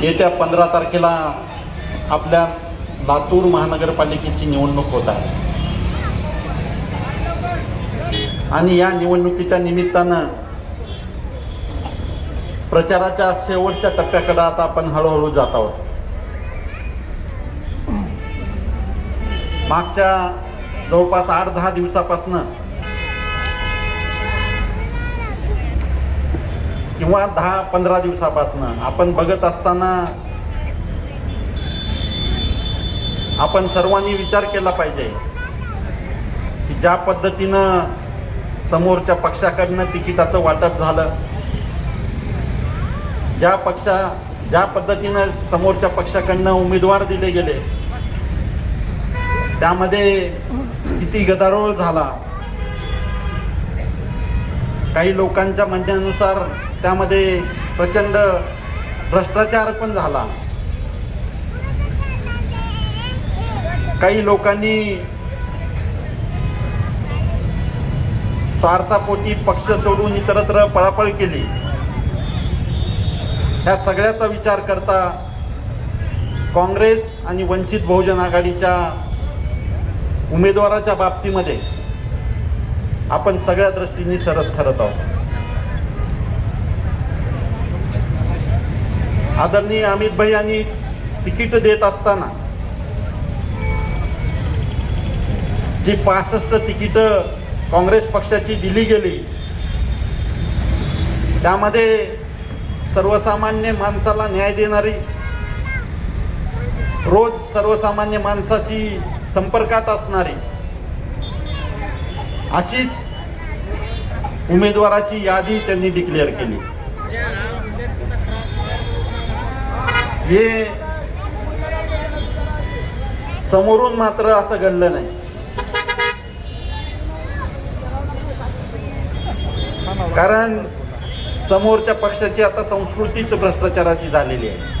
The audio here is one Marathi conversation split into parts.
येत्या पंधरा तारखेला आपल्या लातूर महानगरपालिकेची निवडणूक होत आहे. आणि या निवडणुकीच्या निमित्तानं प्रचाराच्या शेवटच्या टप्प्याकडे आता आपण हळूहळू जात आहोत. मागच्या जवळपास आठ दहा दिवसापासनं किंवा दहा पंधरा दिवसापासनं आपण बघत असताना आपण सर्वांनी विचार केला पाहिजे की ज्या पद्धतीनं समोरच्या पक्षाकडनं तिकिटाचं वाटप झालं ज्या पक्षा ज्या पद्धतीनं समोरच्या पक्षाकडनं उमेदवार दिले गेले त्यामध्ये किती गदारोळ झाला. काही लोकांच्या म्हणण्यानुसार त्यामध्ये प्रचंड भ्रष्टाचार पण झाला. काही लोकांनी स्वार्थापोटी पक्ष सोडून इतरत्र पळापळ केली. ह्या सगळ्याचा विचार करता काँग्रेस आणि वंचित बहुजन आघाडीच्या उमेदवाराच्या बाबतीमध्ये आपण सगळ्या दृष्टीने सरस ठरत आहोत. आदरणीय अमित भाई यांनी तिकीट देत असताना जी पासष्ट तिकीट काँग्रेस पक्षाची दिली गेली त्यामध्ये सर्वसामान्य माणसाला न्याय देणारी रोज सर्वसामान्य माणसाशी संपर्कात असणारी अशीच उमेदवाराची यादी त्यांनी डिक्लेअर केली. हे समोरून मात्र असं घडलं नाही. कारण समोरच्या पक्षाची आता संस्कृतीच भ्रष्टाचाराची झालेली आहे.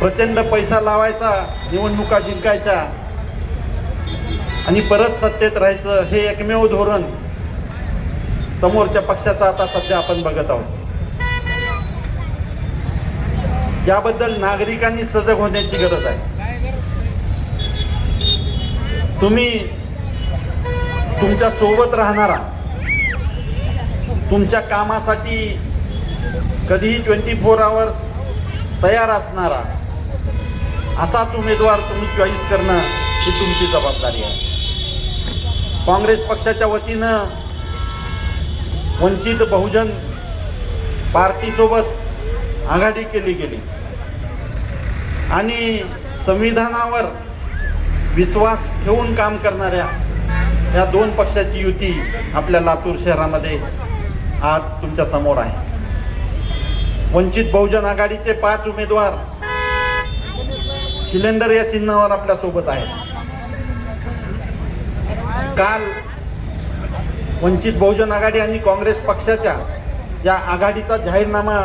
प्रचंड पैसा लावायचा निवडणुका जिंकायच्या आणि परत सत्तेत राहायचं हे एकमेव धोरण समोरच्या पक्षाचं आता सध्या आपण बघत आहोत. याबद्दल नागरिकांनी सजग होण्याची गरज आहे. तुम्ही तुमच्यासोबत राहणारा तुमच्या कामासाठी कधीही ट्वेंटी फोर आवर्स तयार असणारा असाच उमेदवार तुम्ही चॉईस करणं ही तुमची जबाबदारी आहे. काँग्रेस पक्षाच्या वतीनं वंचित बहुजन पार्टीसोबत आघाडी केली गेली. आणि संविधानावर विश्वास ठेवून काम करणाऱ्या या दोन पक्षाची युती आपल्या लातूर शहरामध्ये आज तुमच्यासमोर आहे. वंचित बहुजन आघाडीचे पाच उमेदवार सिलेंडर या चिन्हावर आपल्यासोबत आहेत. काल वंचित बहुजन आघाडी आणि काँग्रेस पक्षाच्या या आघाडीचा जाहीरनामा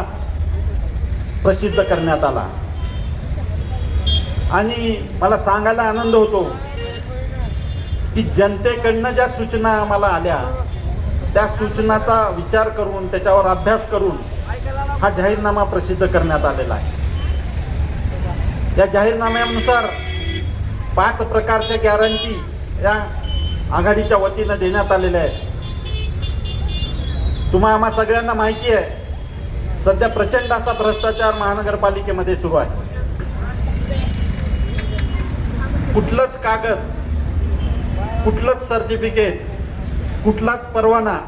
प्रसिद्ध करण्यात आला. आणि मला सांगायला आनंद होतो की जनतेकडनं ज्या सूचना आम्हाला आल्या त्या सूचनाचा विचार करून त्याच्यावर अभ्यास करून हा जाहीरनामा प्रसिद्ध करण्यात आलेला आहे. या जाहीरनाम्यानुसार पाच प्रकारच्या गॅरंटी या आघाडीच्या वतीनं देण्यात आलेल्या आहेत तुम्हा आम्हा सगळ्यांना माहिती आहे सध्या प्रचंड असा भ्रष्टाचार महानगरपालिकेमध्ये सुरू आहे. कुठलंच कागद कुठलंच सर्टिफिकेट कुठलाच परवाना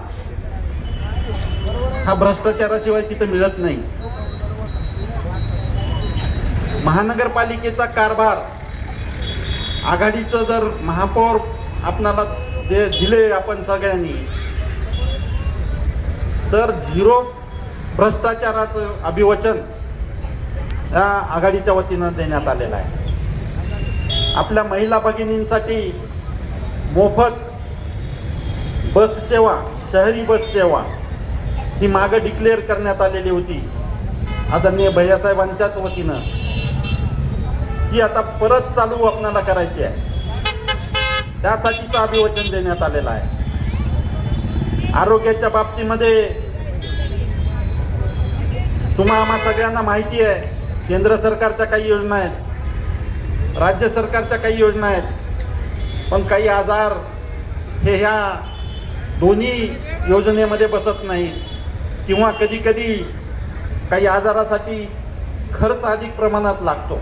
हा भ्रष्टाचाराशिवाय तिथं मिळत नाही. महानगरपालिकेचा कारभार आघाडीचं जर महापौर आपणाला दे दिले आपण सगळ्यांनी. तर झिरो भ्रष्टाचाराचं अभिवचन या आघाडीच्या वतीनं देण्यात आलेलं आहे. आपल्या महिला भगिनींसाठी मोफत बस सेवा शहरी बस सेवा ही मागं डिक्लेअर करण्यात आलेली होती. आदरणीय भैयासाहेबांच्याच वतीनं. ती आता परत चालू आपणाला करायची आहे. त्यासाठीचं अभिवचन देण्यात आलेलं आहे. आरोग्याच्या बाबतीमध्ये तुम्हा आम्हा सगळ्यांना माहिती आहे केंद्र सरकारच्या काही योजना आहेत राज्य सरकारच्या काही योजना आहेत पण काही आजार हे ह्या दोन्ही योजनेमध्ये बसत नाही किंवा कधी कधी काही आजारासाठी खर्च अधिक प्रमाणात लागतो.